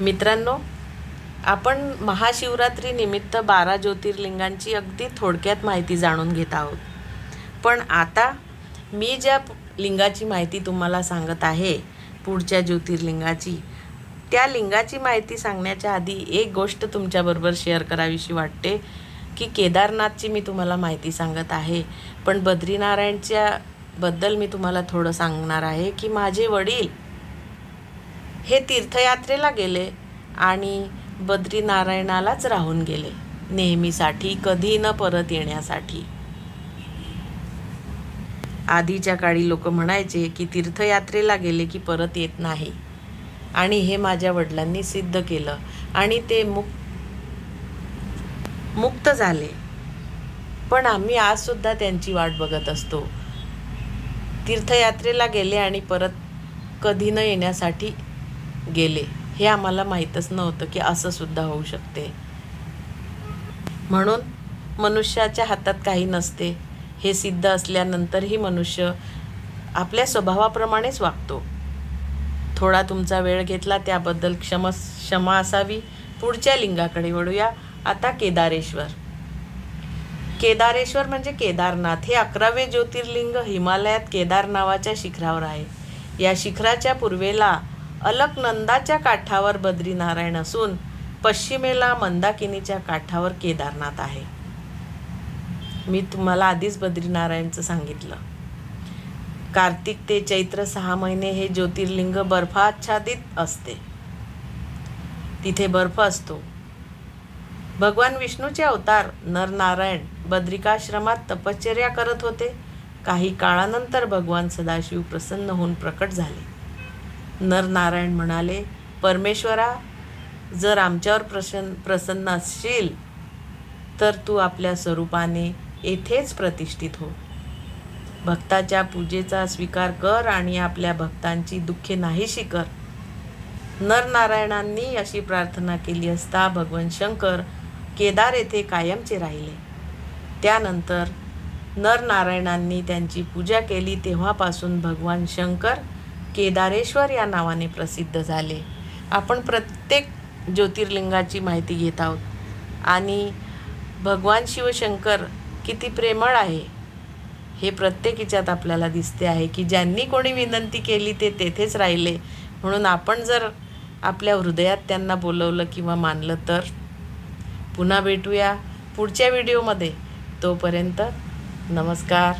मित्रांनो आपण महाशिवरात्रीनिमित्त बारा ज्योतिर्लिंगांची अगदी थोडक्यात माहिती जाणून घेत आहोत. पण आता मी ज्या लिंगाची माहिती तुम्हाला सांगत आहे पुढच्या ज्योतिर्लिंगाची त्या लिंगाची माहिती सांगण्याच्या आधी एक गोष्ट तुमच्याबरोबर शेअर करावीशी वाटते की केदारनाथची मी तुम्हाला माहिती सांगत आहे पण बद्रीनारायणच्या बद्दल मी तुम्हाला थोडं सांगणार आहे की माझे वडील हे तीर्थयात्रेला गेले आणि बद्रीनारायणालाच राहून गेले नेहमीसाठी कधी न परत येण्यासाठी. आधीच्या काळी लोक म्हणायचे की तीर्थयात्रेला गेले की परत येत नाही. आणि हे माझ्या वडिलांनी सिद्ध केलं आणि ते मुक मुक्त झाले. पण आम्ही आजसुद्धा त्यांची वाट बघत असतो. तीर्थयात्रेला गेले आणि परत कधी न येण्यासाठी गेले. हे आम्हाला माहीतच नव्हतं की असं सुद्धा होऊ शकते. म्हणून मनुष्याच्या हातात काही नसते. हे सिद्ध असल्यानंतरही मनुष्य आपल्या स्वभावाप्रमाणेच वागतो. थोडा तुमचा वेळ घेतला त्याबद्दल क्षम क्षमा असावी. पुढच्या लिंगाकडे वळूया. आता केदारेश्वर. केदारेश्वर म्हणजे केदारनाथ. हे अकरावे ज्योतिर्लिंग हिमालयात केदार नावाच्या शिखरावर आहे. या शिखराच्या पूर्वेला अलकनंदाच्या काठावर बद्रीनारायण असून पश्चिमेला मंदाकिनीच्या काठावर केदारनाथ आहे. मी तुम्हाला आधीच बद्रीनारायणचं सांगितलं. कार्तिक ते चैत्र सहा महिने हे ज्योतिर्लिंग बर्फाच्छादित असते. तिथे बर्फ असतो. भगवान विष्णूचे अवतार नरनारायण बद्रिकाश्रमात तपश्चर्या करत होते. काही काळानंतर भगवान सदाशिव प्रसन्न होऊन प्रकट झाले. नरनारायण म्हणाले परमेश्वरा जर आमच्यावर प्रसन्न प्रसन्न असशील तर तू आपल्या स्वरूपाने येथेच प्रतिष्ठित हो. भक्ताच्या पूजेचा स्वीकार कर आणि आपल्या भक्तांची दुःखे नाहीशी कर. नरनारायणांनी अशी प्रार्थना केली असता भगवान शंकर केदार येथे कायमचे राहिले. त्यानंतर नरनारायणांनी त्यांची पूजा केली तेव्हापासून भगवान शंकर केदारेश्वर या नावाने प्रसिद्ध झाले. आपण प्रत्येक ज्योतिर्लिंगाची माहिती घेत आहोत. आणि भगवान शिवशंकर किती प्रेमळ आहे हे प्रत्येक हिच्यात आपल्याला दिसते आहे की ज्यांनी कोणी विनंती केली ते तेथेच राहिले. म्हणून आपण जर आपल्या हृदयात त्यांना बोलवलं किंवा मानलं तर पुन्हा भेटूया पुढच्या व्हिडिओमध्ये. तोपर्यंत नमस्कार.